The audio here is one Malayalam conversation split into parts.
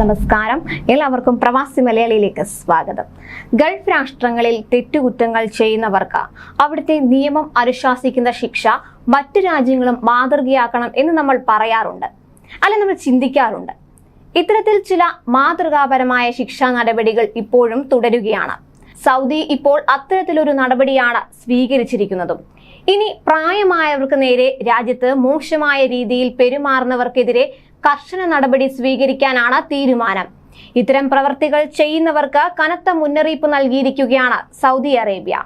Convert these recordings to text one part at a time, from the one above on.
നമസ്കാരം. എല്ലാവർക്കും പ്രവാസി മലയാളിയിലേക്ക് സ്വാഗതം. ഗൾഫ് രാഷ്ട്രങ്ങളിൽ തെറ്റുകുറ്റങ്ങൾ ചെയ്യുന്നവർക്ക് അവിടുത്തെ നിയമം അനുശാസിക്കുന്ന ശിക്ഷ മറ്റു രാജ്യങ്ങളും മാതൃകയാക്കണം എന്ന് നമ്മൾ പറയാറുണ്ട്. അല്ലെ നമ്മൾ ചിന്തിക്കാറുണ്ട്. ഇത്തരത്തിൽ ചില മാതൃകാപരമായ ശിക്ഷാ നടപടികൾ ഇപ്പോഴും തുടരുകയാണ്. സൗദി ഇപ്പോൾ അത്തരത്തിലൊരു നടപടിയാണ് സ്വീകരിച്ചിരിക്കുന്നതും. ഇനി പ്രായമായവർക്ക് നേരെ രാജ്യത്ത് മോശമായ രീതിയിൽ പെരുമാറുന്നവർക്കെതിരെ കർശന നടപടി സ്വീകരിക്കാനാണ് തീരുമാനം. ഇത്തരം പ്രവർത്തികൾ ചെയ്യുന്നവർക്ക് കനത്ത മുന്നറിയിപ്പ് നൽകിയിരിക്കുകയാണ് സൗദി അറേബ്യ.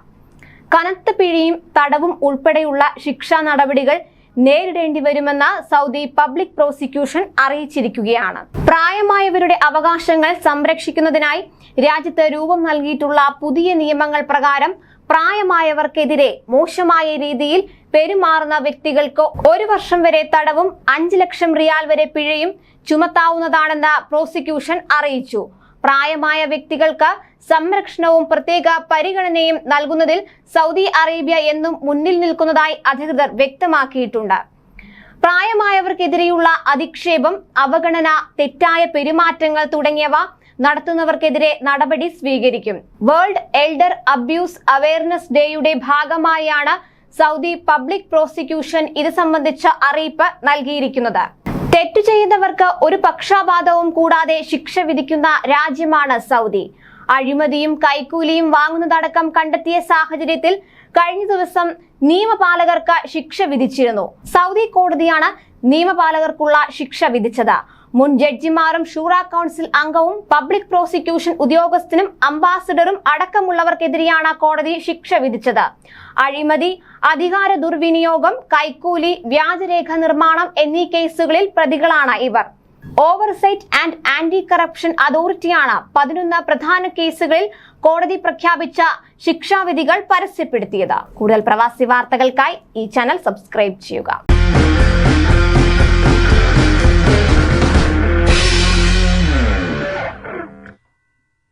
കനത്ത പിഴയും തടവും ഉൾപ്പെടെയുള്ള ശിക്ഷാ നടപടികൾ നേരിടേണ്ടി വരുമെന്ന് സൗദി പബ്ലിക് പ്രോസിക്യൂഷൻ അറിയിച്ചിരിക്കുകയാണ്. പ്രായമായവരുടെ അവകാശങ്ങൾ സംരക്ഷിക്കുന്നതിനായി രാജ്യത്ത് രൂപം നൽകിയിട്ടുള്ള പുതിയ നിയമങ്ങൾ പ്രകാരം പ്രായമായവർക്കെതിരെ മോശമായ രീതിയിൽ പെരുമാറുന്ന വ്യക്തികൾക്ക് ഒരു വർഷം വരെ തടവും അഞ്ച് ലക്ഷം റിയാൽ വരെ പിഴയും ചുമത്താവുന്നതാണെന്ന് പ്രോസിക്യൂഷൻ അറിയിച്ചു. പ്രായമായ വ്യക്തികൾക്ക് സംരക്ഷണവും പ്രത്യേക പരിഗണനയും നൽകുന്നതിൽ സൗദി അറേബ്യ എന്നും മുന്നിൽ നിൽക്കുന്നതായി അധികൃതർ വ്യക്തമാക്കിയിട്ടുണ്ട്. പ്രായമായവർക്കെതിരെയുള്ള അധിക്ഷേപം അവഗണന തെറ്റായ പെരുമാറ്റങ്ങൾ തുടങ്ങിയവ നടത്തുന്നവർക്കെതിരെ നടപടി സ്വീകരിക്കും. വേൾഡ് എൽഡർ അബ്യൂസ് അവയർനെസ് ഡേയുടെ ഭാഗമായാണ് സൗദി പബ്ലിക് പ്രോസിക്യൂഷൻ ഇത് സംബന്ധിച്ച അറിയിപ്പ് നൽകിയിരിക്കുന്നത്. തെറ്റു ചെയ്യുന്നവർക്ക് ഒരു പക്ഷാപാതവും കൂടാതെ ശിക്ഷ വിധിക്കുന്ന രാജ്യമാണ് സൗദി. അഴിമതിയും കൈക്കൂലിയും വാങ്ങുന്നതടക്കം കണ്ടെത്തിയ സാഹചര്യത്തിൽ കഴിഞ്ഞ ദിവസം നിയമപാലകർക്ക് ശിക്ഷ വിധിച്ചിരുന്നു. സൗദി കോടതിയാണ് നിയമപാലകർക്കുള്ള ശിക്ഷ വിധിച്ചത്. മുൻ ജഡ്ജിമാരും ഷൂറ കൗൺസിൽ അംഗവും പബ്ലിക് പ്രോസിക്യൂഷൻ ഉദ്യോഗസ്ഥനും അംബാസഡറും അടക്കമുള്ളവർക്കെതിരെയാണ് കോടതി ശിക്ഷ വിധിച്ചത്. അഴിമതി അധികാര ദുർവിനിയോഗം കൈക്കൂലി വ്യാജരേഖ നിർമ്മാണം എന്നീ കേസുകളിൽ പ്രതികളാണ് ഇവർ. ഓവർസൈറ്റ് ആൻഡ് ആന്റി കറപ്ഷൻ അതോറിറ്റിയാണ് പതിനൊന്ന് പ്രധാന കേസുകളിൽ കോടതി പ്രഖ്യാപിച്ച ശിക്ഷാവിധികൾ പരസ്യപ്പെടുത്തിയത്. കൂടുതൽ പ്രവാസി വാർത്തകൾക്കായി ഈ ചാനൽ സബ്സ്ക്രൈബ് ചെയ്യുക.